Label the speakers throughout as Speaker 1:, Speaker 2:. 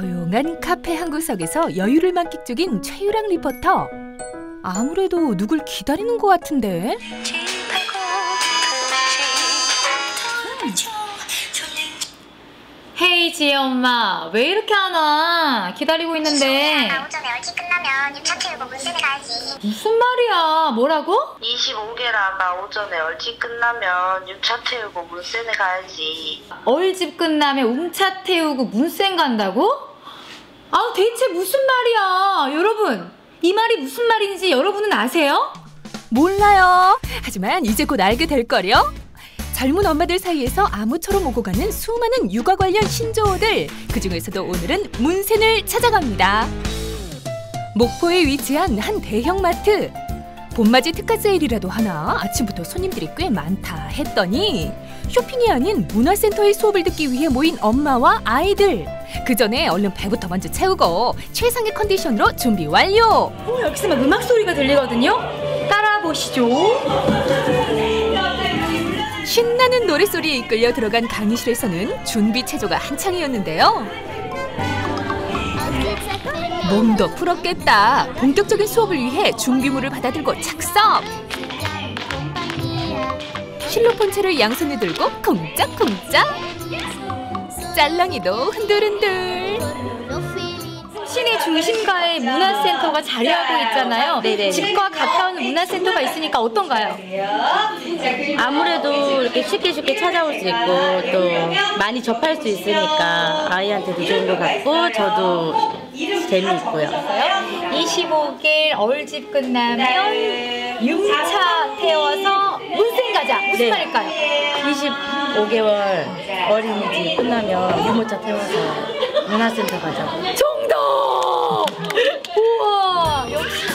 Speaker 1: 조용한 카페 한 구석에서 여유를 만끽 중인 최유랑 리포터. 아무래도 누굴 기다리는 것 같은데.
Speaker 2: 헤이 지혜 엄마 왜 이렇게 안 와? 기다리고 있는데
Speaker 3: 나 오전에 얼지 끝나면 유차 태우고 문세대 가야지.
Speaker 2: 무슨 말이야 뭐라고?
Speaker 4: 25개라가 오전에 얼지 끝나면 유차 태우고 문센에 가야지.
Speaker 2: 얼집 끝나면 웅차 태우고 문센 간다고? 아 대체 무슨 말이야 여러분 이 말이 무슨 말인지 여러분은 아세요?
Speaker 1: 몰라요. 하지만 이제 곧 알게 될 거려. 젊은 엄마들 사이에서 아무처럼 오고 가는 수많은 육아 관련 신조어들. 그 중에서도 오늘은 문센을 찾아갑니다. 목포에 위치한 한 대형 마트. 봄맞이 특가 세일이라도 하나 아침부터 손님들이 꽤 많다 했더니 쇼핑이 아닌 문화센터의 수업을 듣기 위해 모인 엄마와 아이들. 그 전에 얼른 배부터 먼저 채우고 최상의 컨디션으로 준비 완료.
Speaker 2: 어, 여기서 막 음악 소리가 들리거든요 따라 보시죠
Speaker 1: 신나는 노랫소리에 이끌려 들어간 강의실에서는 준비 체조가 한창이었는데요. 몸도 풀었겠다. 본격적인 수업을 위해 준비물을 받아들고 착석. 실로폰체를 양손에 들고 쿵짝쿵짝. 짤랑이도 흔들흔들.
Speaker 2: 시내 중심가에 문화센터가 자리하고 있잖아요 집과 가까운 문화센터가 있으니까 어떤가요?
Speaker 5: 아무래도 이렇게 쉽게 쉽게 찾아올 수 있고 또 많이 접할 수 있으니까 아이한테도 좋은 것 같고 저도 재미있고요.
Speaker 2: 25길 얼집 끝나면 융차 태워서 문센 가자 무슨
Speaker 5: 네.
Speaker 2: 말일까요?
Speaker 5: 25개월 어린이집 끝나면 유모차 태워서 문화센터 가자고.
Speaker 2: 정답! 우와 역시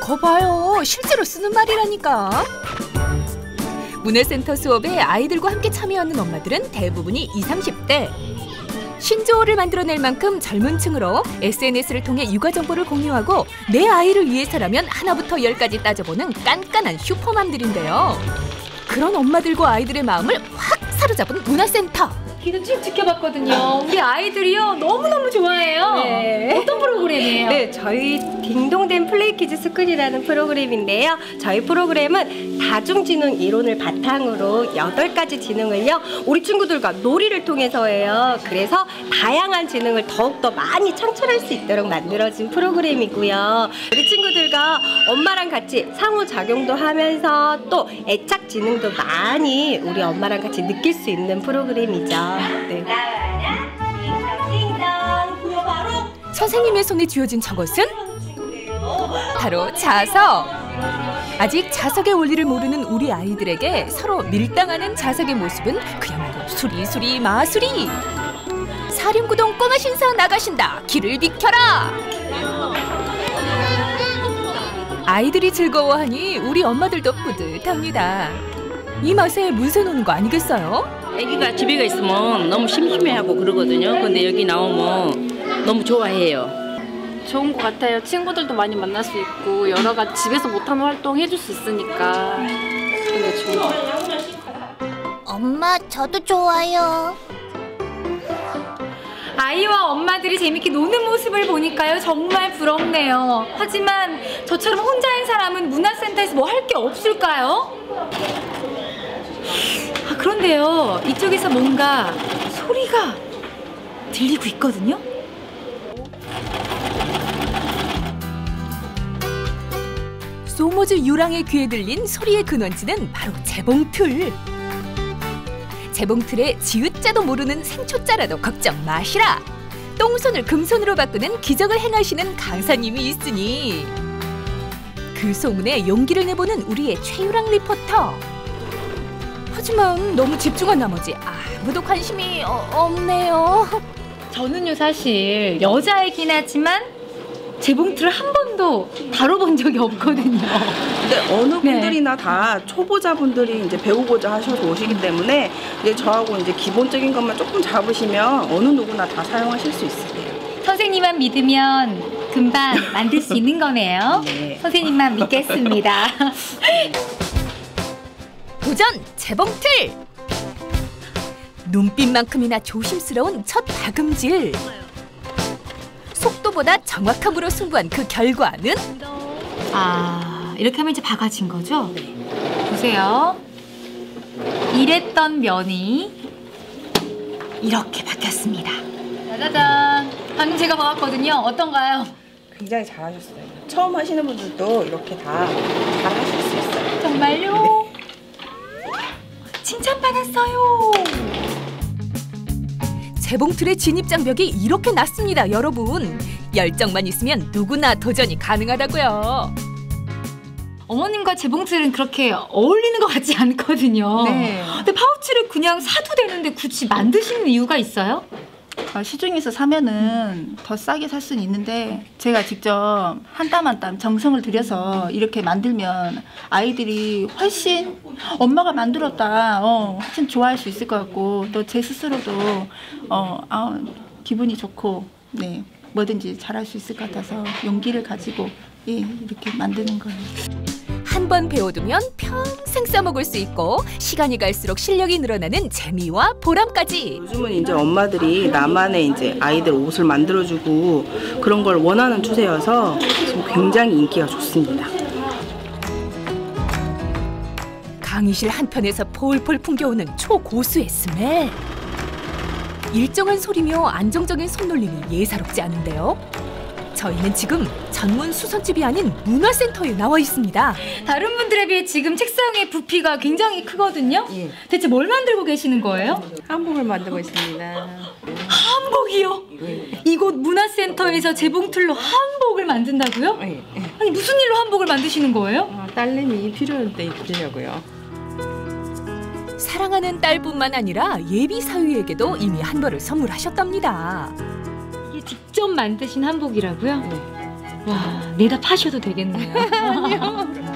Speaker 1: 거 봐요. 실제로 쓰는 말이라니까. 문화센터 수업에 아이들과 함께 참여하는 엄마들은 대부분이 20, 30대. 신조어를 만들어낼 만큼 젊은 층으로 SNS를 통해 육아 정보를 공유하고 내 아이를 위해서라면 하나부터 열까지 따져보는 깐깐한 슈퍼맘들인데요. 그런 엄마들과 아이들의 마음을 확 사로잡은 문화센터.
Speaker 2: 기도 쭉 지켜봤거든요. 우리 아이들이요 너무너무 좋아해요.
Speaker 6: 네.
Speaker 2: 어떤 프로그램이에요?
Speaker 6: 네, 저희 딩동댕 플레이키즈 스쿨이라는 프로그램인데요. 저희 프로그램은 다중지능 이론을 바탕으로 여덟 가지 지능을요, 우리 친구들과 놀이를 통해서 해요. 그래서 다양한 지능을 더욱더 많이 창출할 수 있도록 만들어진 프로그램이고요. 우리 친구 들과 엄마랑 같이 상호작용도 하면서 또 애착 지능도 많이 우리 엄마랑 같이 느낄 수 있는 프로그램이죠. 네.
Speaker 1: 선생님의 손에 쥐어진 저것은 바로 자석. 아직 자석의 원리를 모르는 우리 아이들에게 서로 밀당하는 자석의 모습은 그야말로 수리수리 마수리. 사림구동 꼬마 신사 나가신다. 길을 비켜라. 아이들이 즐거워하니 우리 엄마들도 뿌듯합니다. 이 맛에 문세 노는 거 아니겠어요?
Speaker 5: 아기가 집에 있으면 너무 심심해하고 그러거든요. 근데 여기 나오면 너무 좋아해요.
Speaker 7: 좋은 것 같아요. 친구들도 많이 만날 수 있고 여러 가지 집에서 못하는 활동 해줄 수 있으니까 것 같아요.
Speaker 3: 엄마, 저도 좋아요.
Speaker 2: 아이와 엄마들이 재밌게 노는 모습을 보니까요 정말 부럽네요. 하지만 저처럼 혼자인 사람은 문화센터에서 뭐 할 게 없을까요? 아, 그런데요 이쪽에서 뭔가 소리가 들리고 있거든요.
Speaker 1: 소모즈 유랑의 귀에 들린 소리의 근원지는 바로 재봉틀. 재봉틀에 지읒자도 모르는 생초자라도 걱정 마시라. 똥손을 금손으로 바꾸는 기적을 행하시는 강사님이 있으니 그 소문에 용기를 내보는 우리의 최유랑 리포터. 하지만 너무 집중한 나머지 아무도 관심이 어- 없네요.
Speaker 2: 저는요 사실 여자이긴 하지만 재봉틀을 한 번도 다뤄본 적이 없거든요.
Speaker 8: 근데 어느
Speaker 2: 네.
Speaker 8: 분들이나 다 초보자분들이 이제 배우고자 하셔서 오시기 때문에 이제 저하고 이제 기본적인 것만 조금 잡으시면 어느 누구나 다 사용하실 수 있으세요.
Speaker 2: 선생님만 믿으면 금방 만들 수 있는 거네요.
Speaker 8: 네.
Speaker 2: 선생님만 믿겠습니다.
Speaker 1: 도전 재봉틀 눈빛만큼이나 조심스러운 첫 다금질. 속도보다 정확함으로 승부한 그 결과는
Speaker 2: 아, 이렇게 하면 이제 바가진 거죠? 보세요. 이랬던 면이 이렇게 바뀌었습니다. 짜자잔. 방금 제가 봐왔거든요. 어떤가요?
Speaker 8: 굉장히 잘하셨어요. 처음 하시는 분들도 이렇게 다 잘하실 수 있어요.
Speaker 2: 정말요? 칭찬받았어요.
Speaker 1: 재봉틀의 진입 장벽이 이렇게 낮습니다, 여러분. 열정만 있으면 누구나 도전이 가능하다고요.
Speaker 2: 어머님과 재봉틀은 그렇게 어울리는 것 같지 않거든요.
Speaker 8: 네.
Speaker 2: 근데 파우치를 그냥 사도 되는데 굳이 만드시는 이유가 있어요?
Speaker 8: 아, 시중에서 사면은 더 싸게 살 수는 있는데 제가 직접 한 땀 한 땀 정성을 들여서 이렇게 만들면 아이들이 훨씬 엄마가 만들었다 어, 훨씬 좋아할 수 있을 것 같고 또 제 스스로도 어, 아, 기분이 좋고 네 뭐든지 잘할 수 있을 것 같아서 용기를 가지고 예, 이렇게 만드는 거예요.
Speaker 1: 한번 배워두면 평생 써먹을 수 있고 시간이 갈수록 실력이 늘어나는 재미와 보람까지.
Speaker 8: 요즘은 이제 엄마들이 나만의 이제 아이들 옷을 만들어주고 그런 걸 원하는 추세여서 지금 굉장히 인기가 좋습니다.
Speaker 1: 강의실 한편에서 폴폴 풍겨오는 초고수의 스멜. 일정한 소리며 안정적인 손놀림이 예사롭지 않은데요. 저희는 지금 전문 수선집이 아닌 문화센터에 나와 있습니다.
Speaker 2: 다른 분들에 비해 지금 책상의 부피가 굉장히 크거든요.
Speaker 8: 예.
Speaker 2: 대체 뭘 만들고 계시는 거예요?
Speaker 8: 한복을 만들고 있습니다.
Speaker 2: 한복이요? 이곳 문화센터에서 재봉틀로 한복을 만든다고요?
Speaker 8: 예, 예.
Speaker 2: 아니 무슨 일로 한복을 만드시는 거예요?
Speaker 8: 어, 딸내미 필요할 때 입히려고요.
Speaker 1: 사랑하는 딸뿐만 아니라 예비 사위에게도 이미 한 벌을 선물하셨답니다.
Speaker 2: 이게 직접 만드신 한복이라고요? 와 내다 파셔도 되겠네요.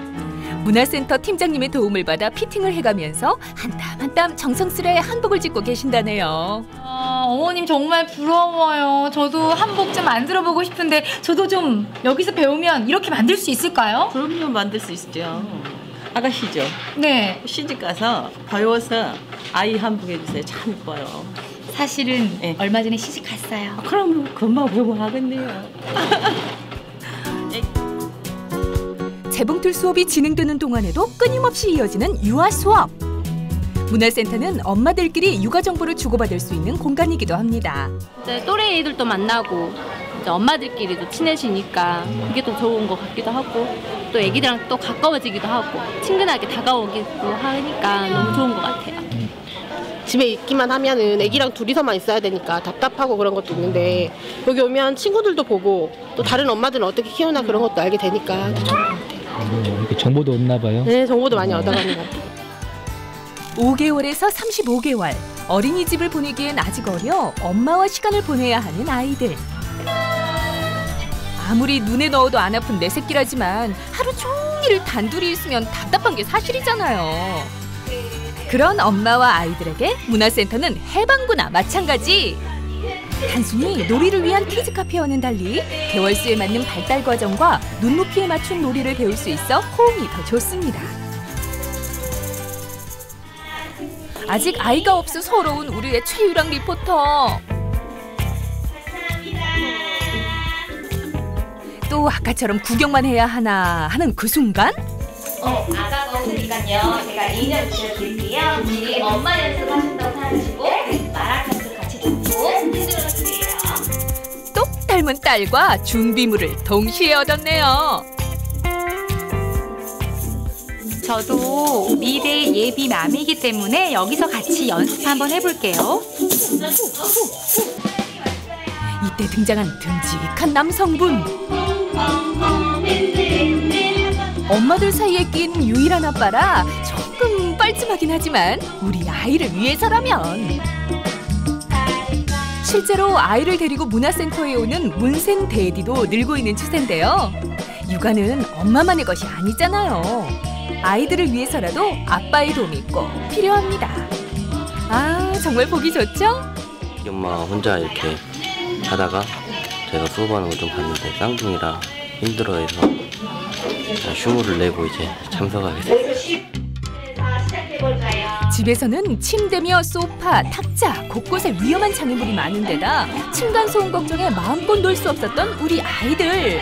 Speaker 1: 문화센터 팀장님의 도움을 받아 피팅을 해가면서 한땀 한 땀 정성스레 한복을 짓고 계신다네요.
Speaker 2: 아, 어머님 정말 부러워요. 저도 한복 좀 만들어 보고 싶은데 저도 좀 여기서 배우면 이렇게 만들 수 있을까요?
Speaker 5: 그럼요 만들 수 있죠. 아가씨죠.
Speaker 2: 네.
Speaker 5: 시집 가서 배워서 아이 한복 해주세요. 참 이뻐요.
Speaker 2: 사실은
Speaker 5: 네.
Speaker 2: 얼마 전에 시집 갔어요.
Speaker 5: 그럼 금방 배우면 하겠네요.
Speaker 1: 재봉틀 수업이 진행되는 동안에도 끊임없이 이어지는 유아 수업. 문화센터는 엄마들끼리 육아 정보를 주고받을 수 있는 공간이기도 합니다.
Speaker 7: 이제 또래 애들도 만나고 이제 엄마들끼리도 친해지니까 그게 더 좋은 것 같기도 하고 또 애기들랑 또 가까워지기도 하고 친근하게 다가오기도 하니까 너무 좋은 것 같아요.
Speaker 9: 집에 있기만 하면은 애기랑 둘이서만 있어야 되니까 답답하고 그런 것도 있는데 여기 오면 친구들도 보고 또 다른 엄마들은 어떻게 키우나 그런 것도 알게 되니까 더 좋은 것 같아요.
Speaker 10: 이렇게 정보도 없나 봐요.
Speaker 9: 네, 정보도 많이 얻어가는 것 같아요.
Speaker 1: 5개월에서 35개월. 어린이집을 보내기엔 아직 어려 엄마와 시간을 보내야 하는 아이들. 아무리 눈에 넣어도 안 아픈 내 새끼라지만 하루 종일 단둘이 있으면 답답한 게 사실이잖아요. 그런 엄마와 아이들에게 문화센터는 해방구나 마찬가지. 단순히 놀이를 위한 키즈 카페와는 달리 개월수에 맞는 발달 과정과 눈높이에 맞춘 놀이를 배울 수 있어 호응이 더 좋습니다. 아직 아이가 없어 서러운 우리의 최유랑 리포터. 또 아까처럼 구경만 해야 하나 하는 그 순간
Speaker 3: 어, 아가가 없으니까요. 제가 인연 드릴게요. 우리 엄마 연습하신다고 생각하시고 마라카스 같이 듣고 흔들어 주세요.
Speaker 1: 똑 닮은 딸과 준비물을 동시에 얻었네요.
Speaker 2: 저도 미래 예비 맘이기 때문에 여기서 같이 연습 한번 해볼게요.
Speaker 1: 이때 등장한 듬직한 남성분. 엄마들 사이에 낀 유일한 아빠라 조금 뻘쭘하긴 하지만 우리 아이를 위해서라면. 실제로 아이를 데리고 문화센터에 오는 문센 데디도 늘고 있는 추세인데요. 육아는 엄마만의 것이 아니잖아요. 아이들을 위해서라도 아빠의 도움이 꼭 필요합니다. 아, 정말 보기 좋죠?
Speaker 11: 이 엄마 혼자 이렇게 하다가 제가 수업하는 걸 좀 봤는데 쌍둥이라 힘들어해서 휴무를 내고 이제 참석하게
Speaker 3: 됐어요.
Speaker 1: 집에서는 침대며 소파, 탁자, 곳곳에 위험한 장애물이 많은 데다 층간 소음 걱정에 마음껏 놀 수 없었던 우리 아이들.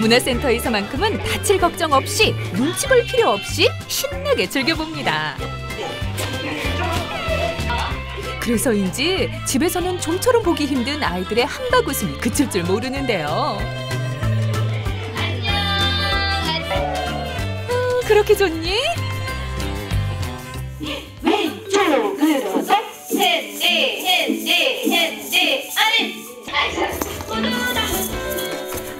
Speaker 1: 문화센터에서만큼은 다칠 걱정 없이 눈치 볼 필요 없이 신나게 즐겨봅니다. 그래서인지 집에서는 좀처럼 보기 힘든 아이들의 한박 웃음이 그칠 줄 모르는데요. 음, 그렇게 좋니?
Speaker 3: 왼쪽으로 쏙 핸디 핸디 핸디 아니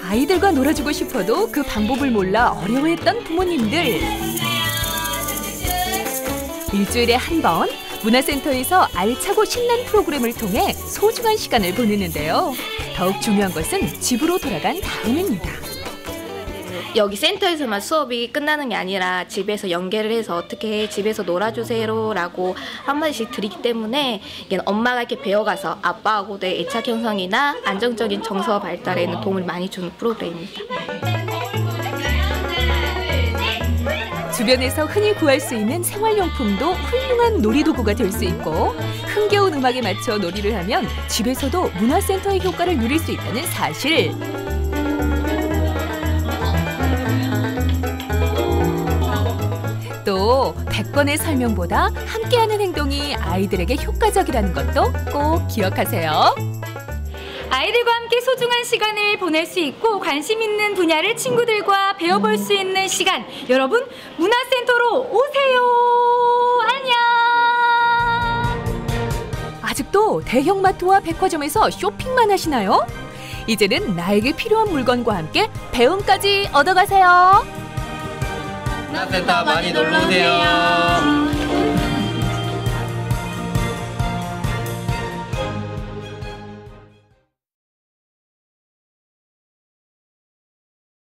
Speaker 1: 아이들과 놀아주고 싶어도 그 방법을 몰라 어려워했던 부모님들. 일주일에 한 번 문화센터에서 알차고 신난 프로그램을 통해 소중한 시간을 보내는데요. 더욱 중요한 것은 집으로 돌아간 다음입니다.
Speaker 12: 여기 센터에서만 수업이 끝나는 게 아니라 집에서 연계를 해서 어떻게 집에서 놀아주세요라고 한마디씩 드리기 때문에 이게 엄마가 이렇게 배워가서 아빠하고의 애착 형성이나 안정적인 정서 발달에는 도움을 많이 주는 프로그램입니다.
Speaker 1: 주변에서 흔히 구할 수 있는 생활용품도 훌륭한 놀이도구가 될 수 있고 흥겨운 음악에 맞춰 놀이를 하면 집에서도 문화센터의 효과를 누릴 수 있다는 사실. 또 100번의 설명보다 함께하는 행동이 아이들에게 효과적이라는 것도 꼭 기억하세요.
Speaker 2: 아이들과 함께 소중한 시간을 보낼 수 있고 관심 있는 분야를 친구들과 배워볼 수 있는 시간 여러분 문화센터로 오세요 안녕
Speaker 1: 아직도 대형마트와 백화점에서 쇼핑만 하시나요? 이제는 나에게 필요한 물건과 함께 배움까지 얻어가세요.
Speaker 11: 문화센터 많이 놀러 오세요.